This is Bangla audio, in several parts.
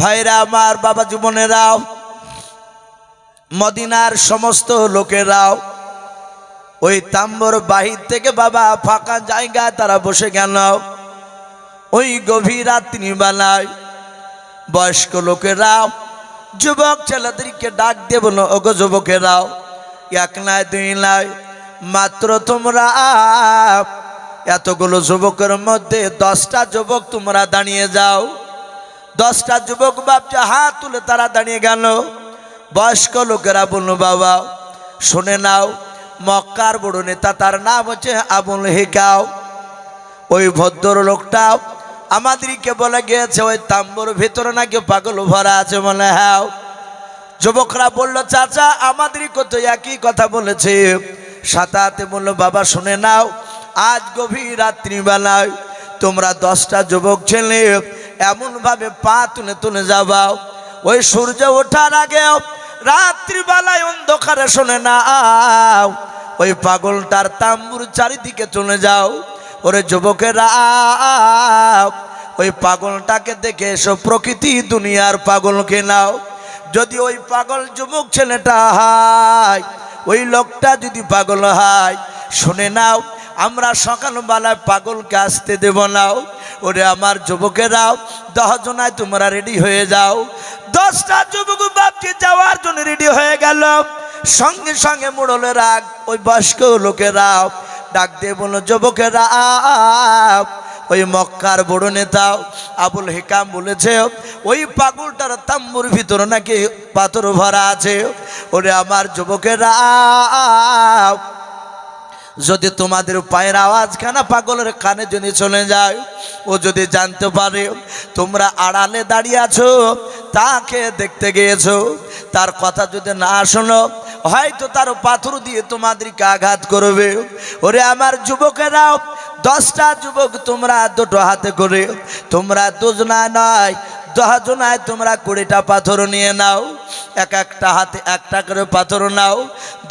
ভাইরা, আমার বাবা জীবনেরাও মদিনার সমস্ত লোকেরাও, ওই তাম্বর বাহির থেকে বাবা ফাঁকা জায়গায় তারা বসে গেল। ওই গভীর রাত্রি বেলায় বয়স্ক লোকেরাও, যুবক ছেলেদেরকে ডাক দিয়ে বলো ওগো যুবকেরাও, এক নাই দুই নাই মাত্র তোমরা এতগুলো যুবকের মধ্যে দশটা যুবক তোমরা দাঁড়িয়ে যাও। দশটা যুবক ভাবছে হাত তুলে তারা দাঁড়িয়ে গেল। বয়স্ক লোকেরা বলল, বাবা, শুনে নাও, মক্কার বড় নেতা তার নাম হচ্ছে আবুল হেকাও। ওই ভদ্র লোকটাও আমাদেরকে বলে গিয়েছে, ওই তাম্বুর ভিতরে নাকি পাগল ভরা আছে বলে হ্যাঁ। যুবকরা বলল, চাচা, আমাদেরই কত একই কথা বলেছে। সাতাতে বলল, বাবা, শুনে নাও, আজ গভীর রাত্রিবেলায় তোমরা দশটা যুবক ছেলে এমনভাবে পা তুলে তুলে যাবাও। ওই সূর্য ওঠার আগে রাত্রিবেলায় অন্ধকারে শুনে নাও ওই পাগলটার তাম্বুর চারিদিকে চলে যাও। ওরে যুবকেরা ওই পাগলটাকে দেখে এসো, প্রকৃতি দুনিয়ার পাগলকে নাও। যদি ওই পাগল যুবক ছেলেটা হয়, ওই লোকটা যদি পাগল হয়, শুনে নাও, আমরা সকালবেলায় পাগলকে আসতে দেব নাও। ওরে আমার যুবকেরাও, দশজনায় তোমরা রেডি হয়ে যাও। দশটা যুবক বাপকে যাওয়ার জন্য রেডি হয়ে গেল। সঙ্গে সঙ্গে মোড়লের রাগ ওই বয়স্ক লোকেরাও ডাক দিয়ে বলল, যুবকেরা, ওই মক্কার বড় নেতা আবুল হেকাম বলেছে, ওই পাগলটার তাম্বুর ভিতরে নাকি পাথর ভরা আছে। ওরে আমার যুবকেরা যদি তোমাদের পায়ের আওয়াজ আওয়াজখানা পাগলের কানে যদি চলে যায়, ও যদি জানতে পারে তোমরা আড়ালে দাঁড়িয়ে আছো, তাকে দেখতে গিয়েছো, তার কথা যদি না শোনো, হয়তো তার পাথর দিয়ে তোমাদেরকে আঘাত করবে। ওরে আমার যুবকেরাও দশটা যুবক তোমরা দুটো হাতে করে, তোমরা দুজনা নয় দশজনায় তোমরা কুড়িটা পাথর নিয়ে নাও, এক একটা হাতে একটা করে পাথর নাও,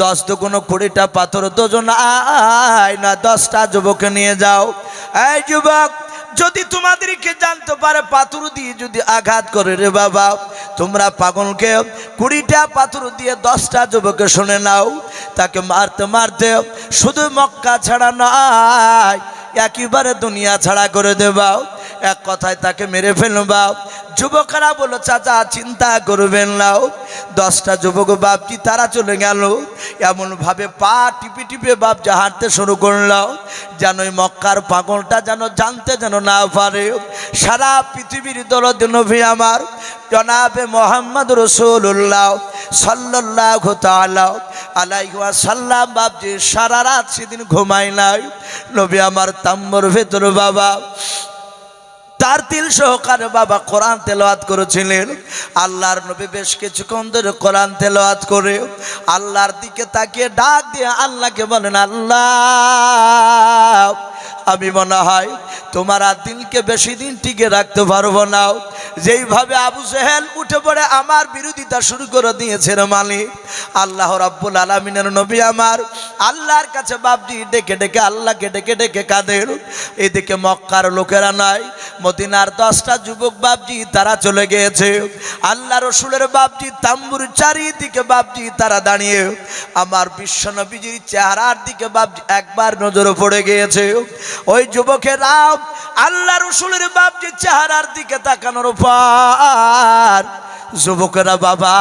দশ দুগুনো কুড়িটা পাথর দুজন আয় না, দশটা যুবকে নিয়ে যাও। এই যুবক, যদি তোমাদেরকে জানতে পারে পাথর দিয়ে যদি আঘাত করে রে বাবা, তোমরা পাগলকে কুড়িটা পাথর দিয়ে দশটা যুবকে শুনে নাও, তাকে মারতে মারতে শুধু মক্কা ছাড়া নয়, একেবারে দুনিয়া ছাড়া করে দেবাও। এক কথায় তাকে মেরে ফেলবাও যুবকেরা বলো চাচা, চিন্তা করবেন নাও দশটা যুবক বাপটি তারা চলে গেল? এমনভাবে পা টিপে টিপে বাপজি হাঁটতে শুরু করল, যেন ওই মক্কার পাগলটা যেন জানতে যেন না পারে। সারা পৃথিবীর দরদ নবী আমার, জনাবে মোহাম্মদ রসুল্লাহ সাল্লাহ তালাহ আলাইহুয়া সাল্লাম বাপজি সারা রাত সেদিন ঘুমাই নাই। নবী আমার তাম্বর ভেতর বাবা তার তিল সহকারে বাবা কোরআন তেলাওয়াত করেছিলেন। আল্লাহর নবী বেশ কিছুক্ষণ ধরে কোরআন তেলাওয়াত করে, আল্লাহর দিকে তাকিয়ে ডাক দিয়ে আল্লাহকে বলেন, আল্লাহ আমি মনে হয় তোমার আর দিনকে বেশি দিন টিকে রাখতে পারব না। যেইভাবে আবু সেহেল উঠে পড়ে আমার বিরোধিতা শুরু করে দিয়েছে রে মালিক। আল্লাহ রাব্বুল আলমিনের নবী আমার আল্লাহর কাছে বাপজি ডেকে ডেকে আল্লাহকে ডেকে ডেকে কাঁদের এদিকে মক্কার লোকেরা নাই, মদিনার দশটা যুবক বাপজি তারা চলে গিয়েছে। আল্লাহ রসুলের বাপজি তাম্বুর চারিদিকে বাপজি তারা দাঁড়িয়ে। আমার বিশ্ব নবীজির চেহারার দিকে বাপজি একবার নজরে পড়ে গিয়েছে। ওই যুবকের যুবকেরা আল্লাহ রসুলের বাপজি চেহারার দিকে তাকানোর পর যুবকেরা, বাবা,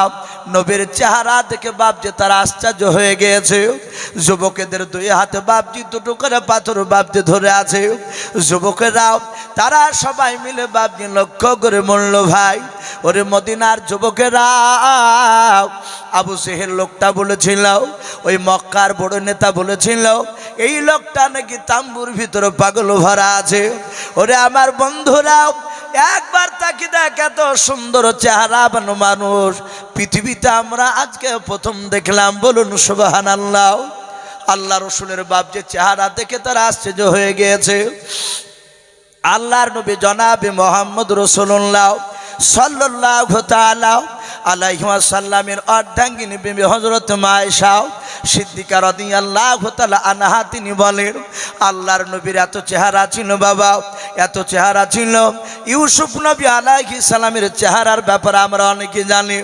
নবীর চেহারা দেখে বাপজি তারা আশ্চর্য হয়ে গিয়েছে। যুবকেদের দুই হাতে বাপজি, দুটো করে পাথর বাপজি ধরে আছে। যুবকেরাও তারা সবাই মিলে বাপজি লক্ষ্য করে মরল ভাই, ওরে মদিনার যুবকেরা, আবু সেহের লোকটা বলেছিল, ওই মক্কার বড় নেতা বলেছিল এই লোকটা নাকি তাম্বুর ভিতরে পাগল ভরা আছে। ওরে আমার বন্ধুরাও একবার তাকে দেখ, এত সুন্দর চেহারা বানো মানুষ। পৃথিবীতে আমরা আজকে প্রথম দেখলাম, বলুন সুবাহান আল্লাহ আল্লাহ রসুলের বাপ যে চেহারা দেখে তারা আশ্চর্য হয়ে গিয়েছে। আল্লাহর নবী জনাবে মোহাম্মদ রসুল্লাহ সাল্লাল্লাহু তাআলা আলাইহি ওয়াসাল্লামের অর্ধাঙ্গিনী বিবি হযরত মায়েশা সিদ্দিকা রাদিয়াল্লাহু তাআলা আনহা তিনি বলেন, আল্লাহর নবীর এত চেহারা ছিল বাবা, এত চেহারা ছিল। ইউসুফ নবী আলাইহিস সালামের চেহারার ব্যাপারে আমরা অনেকে জানি।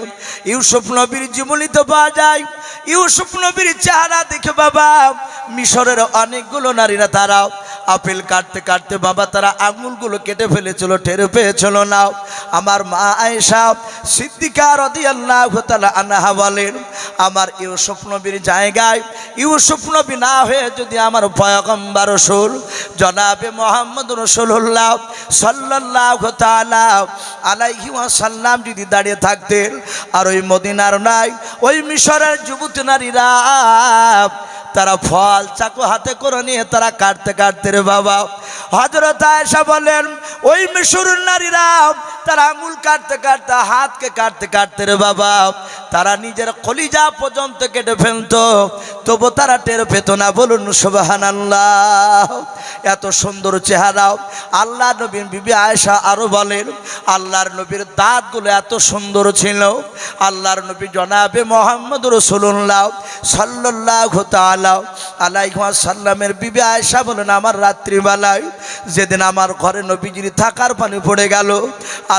ইউসুফ নবীর জীবনী তো পাওয়া যায়। ইউসুফ নবীর চেহারা দেখে বাবা, মিশরের অনেকগুলো নারীরা তারা আপেল কাটতে কাটতে বাবা তারা আঙুলগুলো কেটে ফেলেছিল, টের পেয়েছিল না। আমার মা আয়েশা সিদ্দিকা রাদিয়াল্লাহু তাআলা আনহা বলেন, আমার ইউসুফ নবীর জায়গায় ইউসুফ নবী না হয়ে যদি আমার পয়গম্বর রসুল জনাবে মোহাম্মদ রসুল্লাহ সাল্লাল্লাহু তাআলা আলাইহি ওয়াসাল্লাম যদি দাঁড়িয়ে থাকতেন, আর ওই মদিনার নাই, ওই মিশরের যুবতী নারীরা, তারা ফল চাকু হাতে করে নিয়ে তারা কাটতে কাটতে রে বাবা হজরত আয়েশা বলেন, ওই মিশরের নারীরা তারা আঙুল কাটতে কাটতে, হাতকে কাটতে কাটতে রে বাবা, তারা নিজের কলিজা পর্যন্ত কেটে ফেলতো। তবু তারা টের পেত না, বলুন সুবাহান এত সুন্দর চেহারা। আল্লাহ নবীর বিবি আয়েশা আরও বলেন, আল্লাহর নবীর দাঁতগুলো এত সুন্দর ছিল। আল্লাহর নবী জনাবে মোহাম্মদ রসুল্লাহ সাল্লাহ তালা আলাইহা সাল্লামের বিবি আয়েশা বলেন, আমার রাত্রিবেলায় যেদিন আমার ঘরে নবীজির থাকার পানি পড়ে গেল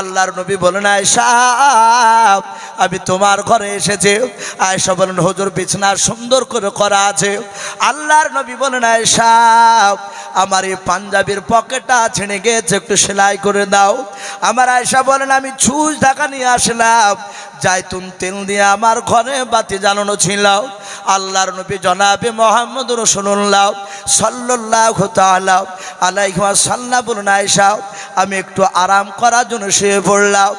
আল্লাহর নবী বলেন আয়সা আমি তোমার ঘরে এসেছি। আয়সা বলেন, হজুর, বিছনা সুন্দর করে করা আছে। আল্লাহর নবী বলেন আয়সা আমার এই পাঞ্জাবির পকেটটা ছেড়ে গেছে, একটু সেলাই করে দাও। আমার আয়সা বলেন, আমি ছুঁচ ঢাকা নিয়ে আসলাম। জাইতুন তেল দিয়ে আমার ঘরে বাতি জ্বালানো ছিল। আল্লাহর নবী জনাবে মোহাম্মদ রসুল্লাহ সাল্লাহ তালা আলাইহা সাল্লাহ বলুন আয়েশা, আমি একটু আরাম করার জন্য শুয়ে পড়লাম।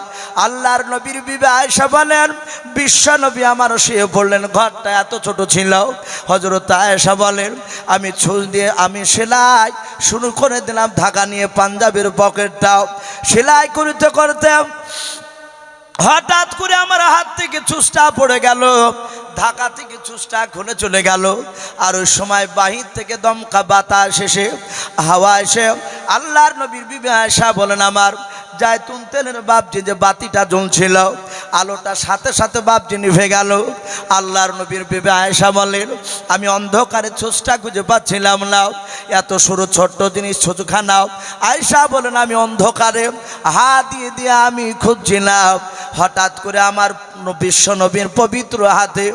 আল্লাহর নবীর বিবে আয়েশা বলেন, বিশ্ব নবী আমার শুয়ে পড়লেন, ঘরটা এত ছোট ছিল। হজরত আয়েশা বলেন, আমি ছুঁচ দিয়ে, আমি সেলাই শুরু করে দিলাম, ঢাকা নিয়ে পাঞ্জাবের পকেটটাও সেলাই করতে করতে হঠাৎ করে আমার হাত থেকে চুষ্টা পড়ে গেল, ঢাকা থেকে চুষ্টা খুলে চলে গেল। আর ওই সময় বাহির থেকে দমকা বাতাস এসে, হাওয়া এসে আল্লাহর নবীর বিবে আয়সা বলেন আমার জায়তুন তেলের বাপজি যে বাতিটা জ্বলছিল, আলোটা সাথে সাথে বাপজি নিভে গেল। আল্লাহর নবীর বিবে আয়েশা বলেন, আমি অন্ধকারে চোষটা খুঁজে পাচ্ছিলাম না। এত সরু ছোট্ট জিনিস ছোটখানাও আয়েশা বলেন, আমি অন্ধকারে হা দিয়ে দিয়ে আমি খুঁজছিলাম। হঠাৎ করে আমার বিশ্ব নবীর পবিত্র হাতে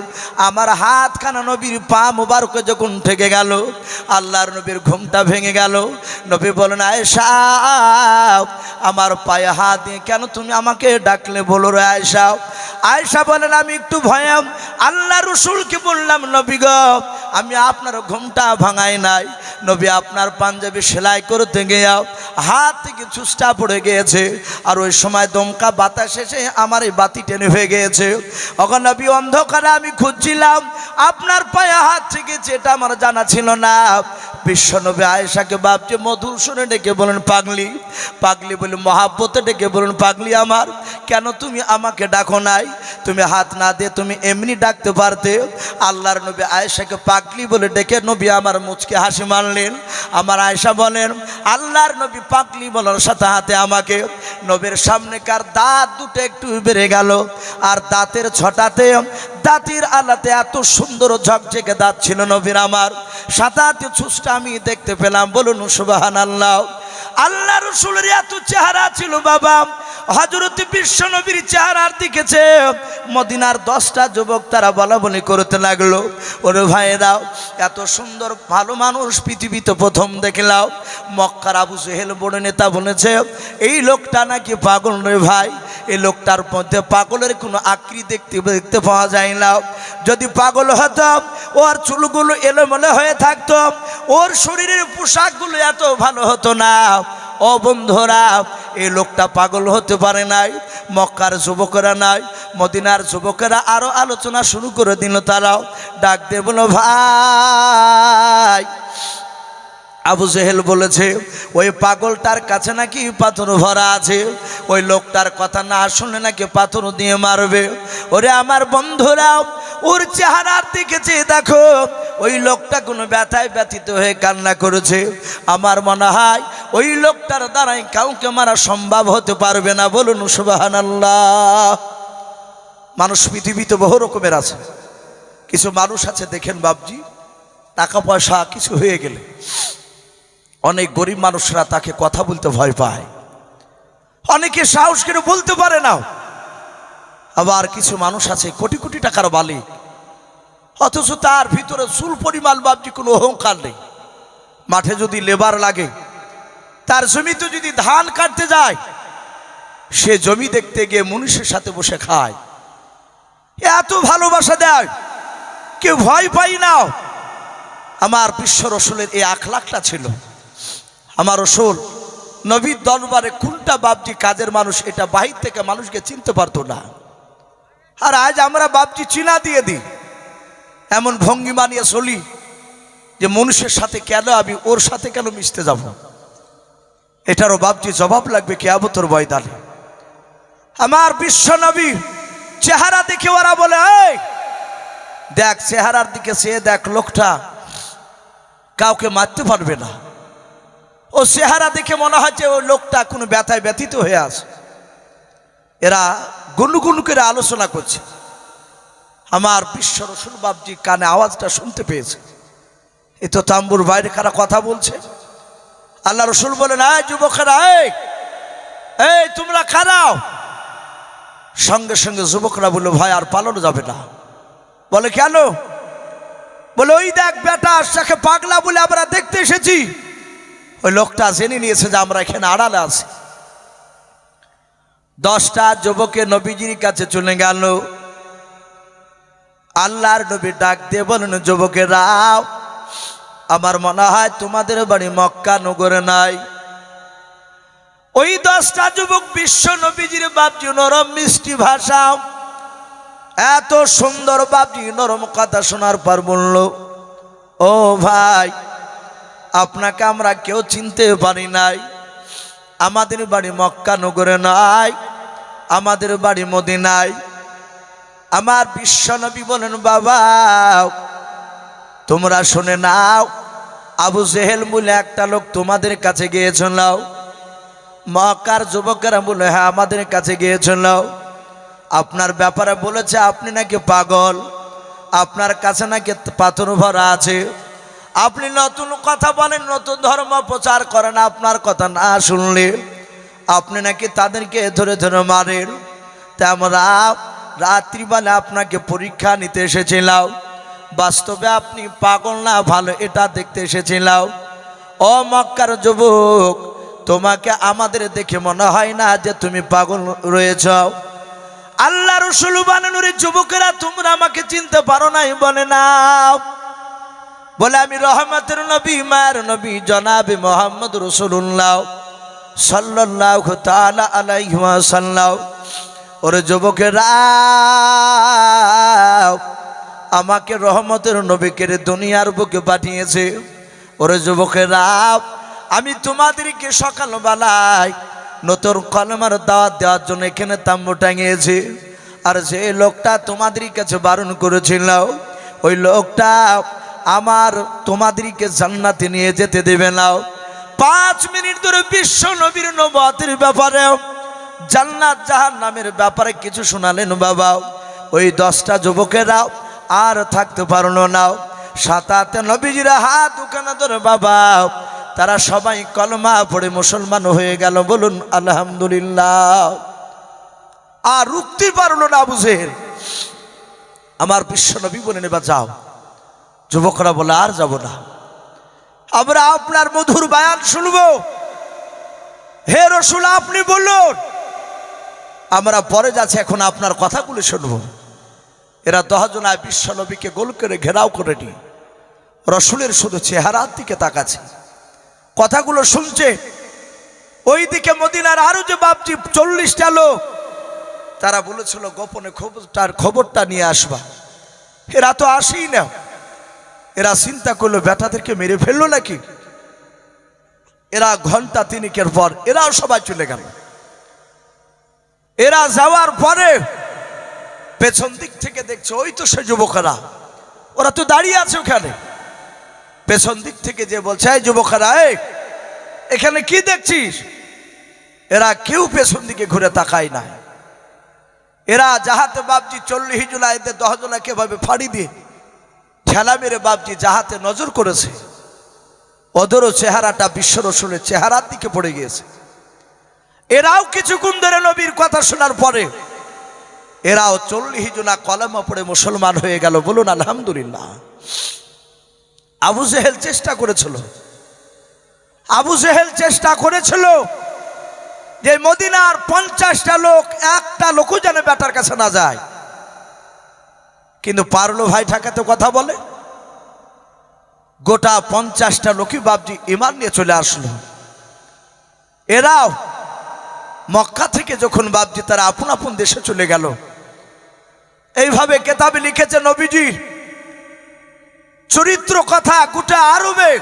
আমার হাতখানা নবীর পা মুবারকে যখন ঠেকে গেল, আল্লাহর নবীর ঘুমটা ভেঙে গেল। নবী বলেন, আয়েশা, আমার পায়ে হাত দিয়ে কেন তুমি আমাকে ডাকলে? বলো রে আয়েশা। আয়েশা বলেন, আমি একটু ভয়াম। আল্লাহ রসুলকে বললাম, নবী গ, আমি আপনার ঘুমটা ভাঙাই নাই। নবী আপনার পাঞ্জাবি সেলাই করতে গিয়ে হাত থেকে চুষ্টা পড়ে গিয়েছে। আর ওই সময় দমকা বাতাস এসে আমার এই বাতি টেনে হয়ে গিয়েছে। অখন নবী, অন্ধকারে আমি খুঁজছিলাম। আপনার পায়ে হাত থেকে যেটা আমার জানা ছিল না। বিশ্বনবী আয়েশাকে বাপকে মধুর শুনে ডেকে বলেন পাগলি পাগলি বলে মহাব্বতে ডেকে বলেন পাগলি আমার, কেন তুমি আমাকে ডাকো নাই? তুমি হাত না দিয়ে তুমি এমনি ডাকতে পারতে। আল্লাহর নবী আয়েশাকে পাগলি বলে ডেকে নবী আমার মুচকে হাসি মানলেন। আমার আয়েশা বলেন, আল্লাহর নবী পাগলি বলার সাথে হাতে আমাকে। নবীর সামনেকার দাঁত দুটো একটু বেড়ে গেল। আর দাঁতের ছটাতে, দাঁতির আলাতে এত সুন্দর ঝকঝকে দাঁত ছিল নবীর আমার। সাতাতে ছুসটা আমি দেখতে পেলাম। বলুন সুবাহান আল্লাহ আল্লাহ রসুলের এত চেহারা ছিল বাবা। হজরত বিশ্ব নবীর চেহারার দিকেছে মদিনার দশটা যুবক তারা বলা বলি করতে লাগল। ওরে ভাইয়েরাও এত সুন্দর ভালো মানুষ পৃথিবীতে প্রথম দেখলাম। মক্কার আবু সেহেল বড় নেতা বলেছে, এই লোকটা নাকি পাগল রে ভাই? এই লোকটার মধ্যে পাগলের কোনো আকৃতি দেখতে দেখতে পাওয়া যায় না। যদি পাগল হতো ওর চুলগুলো এলোমেলো হয়ে থাকতো, ওর শরীরের পোশাকগুলো এত ভালো হতো না। ও বন্ধুরা, এই লোকটা পাগল হতে পারে নাই, মক্কার যুবকেরা নাই, মদিনার যুবকেরা আরও আলোচনা শুরু করে দিল তারাও। ডাক দে বলো, ভাই। আবু জেহেল বলেছে, ওই পাগলটার কাছে নাকি পাথর ভরা আছে? ওই লোকটার কথা না শুনলে নাকি পাথর দিয়ে মারবে? ওরে আমার বন্ধুরাও ওর চেহারার দিকে চেয়ে দেখো, ওই লোকটা কোনো ব্যথায় ব্যথিত হয়ে কান্না করেছে। আমার মনে হয় ওই লোকটার দ্বারাই কাউকে মারা সম্ভব হতে পারবে না, বলুন সুবাহান মানুষ পৃথিবীতে বহু রকমের আছে। কিছু মানুষ আছে, দেখেন বাবজি টাকা পয়সা কিছু হয়ে গেলে। অনেক গরিব মানুষরা তাকে কথা বলতে ভয় পায়। অনেকে সাহস করে বলতে পারে না। আবার কিছু মানুষ আছে, কোটি কোটি টাকার মালিক। অথচ তার ভিতরে চুল পরিমাণ বাবজি কোনো অহংকার নেই। মাঠে যদি লেবার লাগে, তার জমিতে যদি ধান কাটতে যায়, সে জমি দেখতে গিয়ে মনুষ্যের সাথে বসে খায়। এত ভালোবাসা দেয়, কেউ ভয় পাই না। আমার বিশ্ব রসুলের এই আখলাখটা ছিল। আমার রসুল নবীর দরবারে কোনটা বাপজি কাজের মানুষ, এটা বাহির থেকে মানুষকে চিনতে পারতো না। আর আজ আমরা বাপজি চিনা দিয়ে দিই। এমন ভঙ্গিমা নিয়ে চলি যে মানুষের সাথে কেন আমি ওর সাথে কেন মিশতে যাব? এটারও বাপজি জবাব লাগবে কেয়াবতর ময়দানে। আমার বিশ্ব নবী চেহারা দেখে ওরা বলে দেখ চেহারার দিকে সে দেখ লোকটা, কাউকে মারতে পারবে না। ও চেহারা দেখে মনে হয় যে ওই লোকটা কোনো ব্যথায় ব্যথিত হয়ে আছে। এরা গুনগুন করে আলোচনা করছে। আমার বিশ্ব রসুল বাবজি কানে আওয়াজটা শুনতে পেয়েছে। এ তো তাম্বুর বাইরে কারা কথা বলছে? আল্লাহ রসুল বলেন, আয় যুবকেরা, এই তোমরা খারাও। সঙ্গে সঙ্গে যুবকরা বলল, ভাই, আর পালানো যাবে না। বলে, কেন? বলে, ওই দেখ বেটা তাকে পাগলা বলে আমরা দেখতে এসেছি। ওই লোকটা জেনে নিয়েছে যে আমরা এখানে আড়ালে আছি। দশটা যুবকে নবীজির কাছে চলে গেল। আল্লাহর নবী ডাক দিয়ে বলেন যুবকেরাও আমার মনে হয় তোমাদের বাড়ি মক্কা নগরে নাই। ওই দশটা যুবক বিশ্ব নবীজির বাপজি নরম মিষ্টি ভাষা, এত সুন্দর বাপজি নরম কথা শোনার পর বলল, ও ভাই, আপনাকে আমরা কেউ চিনতে পারি নাই। আমাদের বাড়ি মক্কা নগরে নাই, আমাদের বাড়ি মদিনায়। আমার বিশ্বনবী বলেন, বাবা, তোমরা শুনে নাও, আবু জেহেল বলে একটা লোক তোমাদের কাছে গিয়েছিল। মক্কার যুবকেরা বলে হ্যাঁ আমাদের কাছে গিয়েছিল। আপনার ব্যাপারে বলেছে, আপনি নাকি পাগল? আপনার কাছে নাকি পাথর ভরা আছে? আপনি নতুন কথা বলেন, নতুন ধর্ম প্রচার করেন, আপনার কথা না শুনলে আপনি নাকি তাদেরকে ধরে ধরে মারেন। তা আমরা রাত্রিবেলা আপনাকে পরীক্ষা নিতে এসেছিলাম। বাস্তবে আপনি পাগল না, ভালো এটা দেখতে এসেছিলাম। ও মক্কার যুবক, তোমাকে আমাদের দেখে মনে হয় না যে তুমি পাগল রয়েছ? আল্লাহ রসুল বানানোর যুবকেরা, তোমরা আমাকে চিনতে পারো নাই, বলে না। বলে, আমি রহমতের নবী, মায়ের নবী, জনাবি মোহাম্মদ রসুল্লাহ সাল্লাহ তালা আলাইসাল্লাহ ওরে যুবকেরা, আমাকে রহমতের নবীকে দুনিয়ার বুকে পাঠিয়েছে। ওরে যুবকেরা, আমি তোমাদেরকে সকালবেলায় নতুন কলমার দাওয়াত দেওয়ার জন্য এখানে তাম্বু টাঙিয়েছি। আর যে লোকটা তোমাদের কাছে বারণ করেছিল, ওই লোকটা আমার তোমাদেরকে জান্নাতে নিয়ে যেতে দেবে না। পাঁচ মিনিট ধরে বিশ্ব নবীর নবতের ব্যাপারে, জান্নাত জাহান নামের ব্যাপারে কিছু শোনালেন বাবা। ওই দশটা যুবকেরা আর থাকতে পারল না। সাতাতে নবীজিরা হাত ওখানে ধরে, বাবা, তারা সবাই কলমা পড়ে মুসলমান হয়ে গেল, বলুন, আলহামদুলিল্লাহ। আর রুখতে পারল না বুঝের আমার বিশ্ব নবী বলে নেবা, যাও। যুবকরা বলে, আর যাব না। আমরা আপনার মধুর বায়ান শুনব। হে রসুল, আপনি বলুন। আমরা পরে যাচ্ছি, এখন আপনার কথাগুলো শুনব। এরা দহজনায় বিশ্ব নবীকে গোল করে ঘেরাও করে নি রসুলের শুধু চেহারার দিকে তাকাচ্ছে। কথাগুলো শুনছে। ওই দিকে মদিনার আরও যে বাপজি চল্লিশটা লোক, তারা বলেছিল, গোপনে খবরটার খবরটা নিয়ে আসবা। এরা তো আসেই না। এরা চিন্তা করল, বেটাদেরকে মেরে ফেলল নাকি? এরা ঘণ্টা তিনিকের পর এরাও সবাই চলে গেল। এরা যাওয়ার পরে পেছন দিক থেকে দেখছে, ওই তো সে যুবকেরা। ওরা তো দাঁড়িয়ে আছে ওখানে। পেছন দিক থেকে যে বলছে, এই যুবকেরা এখানে কি দেখছিস? এরা কেউ পেছন দিকে ঘুরে তাকায় না। এরা যাহাতে বাপজি চল্লিশ জুলাই এদের দহজনাকে ভাবে ফাড়ি দিয়ে ঠেলা মেরে বাপজি যাহাতে নজর করেছে ওদেরও চেহারাটা বিশ্ব রসুলের চেহারার দিকে পড়ে গিয়েছে। এরাও কিছুক্ষণ ধরে নবীর কথা শোনার পরে, এরাও চল্লিশ জনা কলমা পড়ে মুসলমান হয়ে গেল। বলুন, আলহামদুলিল্লাহ। আবু জেহেল চেষ্টা করেছিল। আবু জেহেল চেষ্টা করেছিল যে মদিনার পঞ্চাশটা লোক একটা লোকও যেন বেটার কাছে না যায়। কিন্তু পারল ভাই ঠাকাতে কথা বলে। গোটা পঞ্চাশটা লোকই বাবজি ইমান নিয়ে চলে আসলো। এরাও মক্কা থেকে যখন বাবজি তারা আপন আপন দেশে চলে গেল। এইভাবে কেতাবে লিখেছে নবীজির চরিত্র কথা গোটা আরবে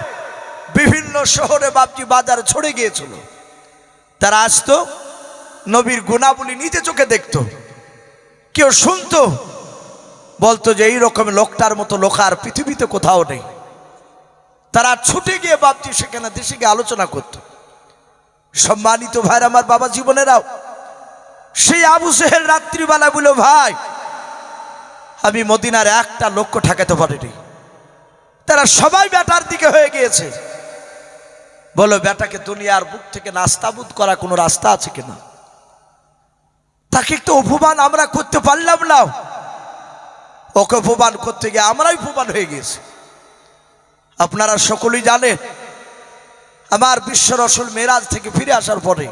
বিভিন্ন শহরে বাবজি বাজারে ছড়ে গিয়েছিল। তারা আসতো, নবীর গুণাবলী নিজে চোখে দেখতো। কেউ শুনতো বলতো যে এইরকম লোকটার মতো লোক আর পৃথিবীতে কোথাও নেই। তারা ছুটে গিয়ে বাপজি সেখানে দেশে গিয়ে আলোচনা করত। সম্মানিত ভাইর আমার বাবা জীবনেরাও, সেই আবু সেহেল রাত্রিবেলা বলল, ভাই, আমি মদিনার একটা লক্ষ্য ঠেকাতে পারিনি। তারা সবাই বেটার দিকে হয়ে গিয়েছে। বলো, বেটাকে দুনিয়ার বুক থেকে নাস্তাবুদ করা কোনো রাস্তা আছে কিনা? তাকে একটু অপমান আমরা করতে পারলাম না। ওকে অপমান করতে গিয়ে আমরাই অপমান হয়ে গেছি আপনারা সকলেই জানেন, আমার বিশ্ব রসুল মেরাজ থেকে ফিরে আসার পরে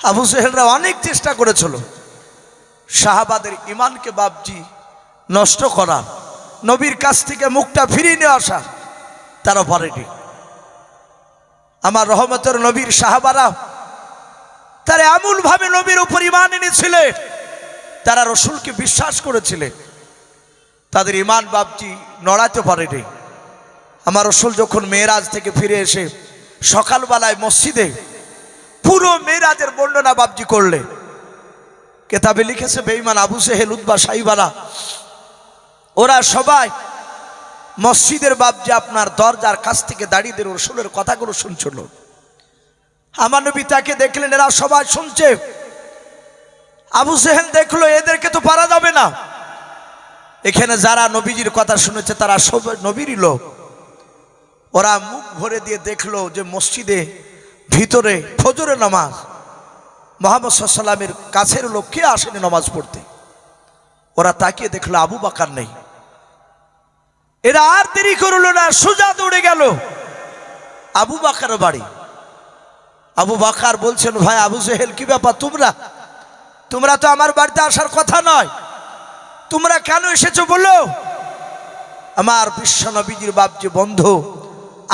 আবু সেহেলরা অনেক চেষ্টা করেছিল শাহাবাদের ইমানকে বাবজি নষ্ট করা, নবীর কাছ থেকে মুখটা ফিরিয়ে নিয়ে আসা, তারা পারেনি। আমার রহমতের নবীর সাহাবারা তারা এমনভাবে নবীর উপর ইমান এনেছিলেন, তারা রসুলকে বিশ্বাস করেছিলেন। তাদের ইমান বাপজি নড়াতে পারেনি। আমার রসুল যখন মেয়েরাজ থেকে ফিরে এসে সকালবেলায় মসজিদে পুরো মেয়েরাজের বর্ণনা বাপজি করলে, কেতাবে লিখেছে বেইমান আবু সেহেল উদ্বা সাইবালা ওরা সবাই মসজিদের বাপজি আপনার দরজার কাছ থেকে দাঁড়িয়ে রসুলের কথাগুলো শুনছিল। আমার নবী তাকে দেখলেন, এরা সবাই শুনছে। আবু সেহেল দেখল, এদেরকে তো পারা যাবে না। এখানে যারা নবীজির কথা শুনেছে, তারা সব নবীরই লোক। ওরা মুখ ভরে দিয়ে দেখল যে মসজিদে ভিতরে ফজরে নামাজ। মোহাম্মদ সাল্লামের কাছের লোক কে আসেনি নামাজ পড়তে? ওরা তাকিয়ে দেখল, আবু বাকার নেই। এরা আর দেরি করল না, সোজা দৌড়ে গেল। আবু বাকার বাড়ি। আবু বাকার বলছেন, ভাই, আবু জেহেল, কি ব্যাপার? তোমরা তোমরা তো আমার বাড়িতে আসার কথা নয়। তোমরা কেন এসেছ বলো? আমার বিশ্ব নবীজির বাপজি বন্ধু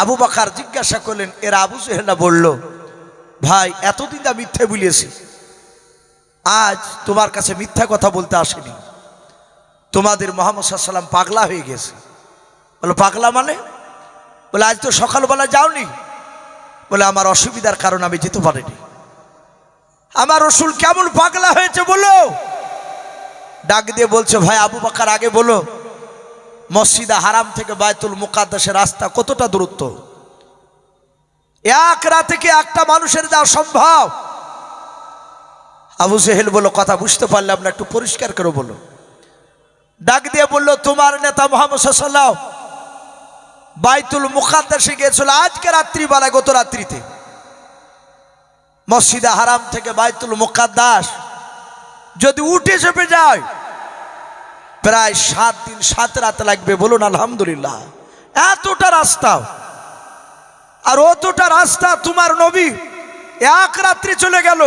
আবু বাকার জিজ্ঞাসা করলেন, এরা আবু জেহেলা বলল, ভাই, এতদিন যা মিথ্যে বলিয়েছি আজ তোমার কাছে মিথ্যা কথা বলতে আসেনি। তোমাদের মোহাম্মদ সাল্লাম পাগলা হয়ে গেছে। বলো, পাগলা মানে? বলে, আজ তো সকালবেলা যাওনি। বলে, আমার অসুবিধার কারণ আমি যেতে পারিনি। আমার রসুল কেমন পাগলা হয়েছে বলো? ডাক দিয়ে বলছে, ভাই, আবু বাকার, আগে বলো, মসজিদা হারাম থেকে বায়তুল মুকাদ্দাসের রাস্তা কতটা দূরত্ব? এক রাতে কি একটা মানুষের যাওয়া সম্ভব? আবু সেহেল বলো কথা বুঝতে পারলাম না, একটু পরিষ্কার করে বলো। ডাক দিয়ে বলল, তোমার নেতা মোহাম্মদ সাল্লাম বাইতুল মুখাদ্দাসে গিয়েছিল আজকে রাত্রিবেলা গত রাত্রিতে। মসজিদা হারাম থেকে বাইতুল মুকাদ্দাস যদি উঠে চেপে যায়, প্রায় সাত দিন, সাত রাত লাগবে, বলুন আলহামদুলিল্লাহ। এতটা রাস্তা। আর অতটা রাস্তা তোমার নবী এক রাত্রি চলে গেল।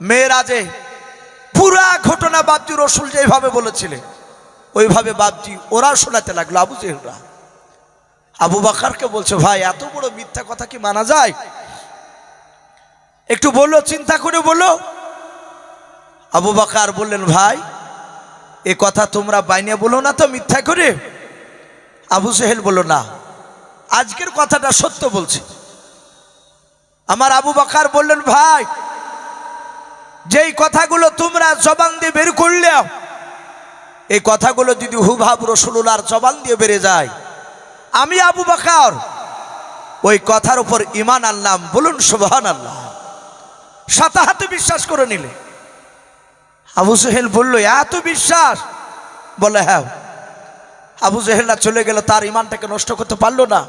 মেয়েরাজে পুরা ঘটনা বাবজি রসুল যেভাবে বলেছিলেন, ওইভাবে বাবজি ওরা শোনাতে লাগল, আবু জেহরা আবু বাকারকে বলছে, ভাই, এত বড় মিথ্যা কথা কি মানা যায়? একটু বলল, চিন্তা করে বলো আবু বাকার বললেন, ভাই, এ কথা তোমরা বাইনে বলো না তো মিথ্যা করে? আবু সেহেল বলো না, আজকের কথাটা সত্য বলছি। আমার আবু বাকার বললেন, ভাই, যেই কথাগুলো তোমরা জবান দিয়ে বের করলে, এই কথাগুলো যদি হুভাব রসুলার জবান দিয়ে বেড়ে যায়, আমি আবু বাকার, ওই কথার উপর ইমান আনলাম। বলুন সুবহান আল্লাহ সাতাহাতে বিশ্বাস করে নিলে। আবু সোহেল বলল, এত বিশ্বাস? বলে হ্যাঁ। আবু জেহেলরা চলে গেল, তার ইমানটাকে নষ্ট করতে পারল না।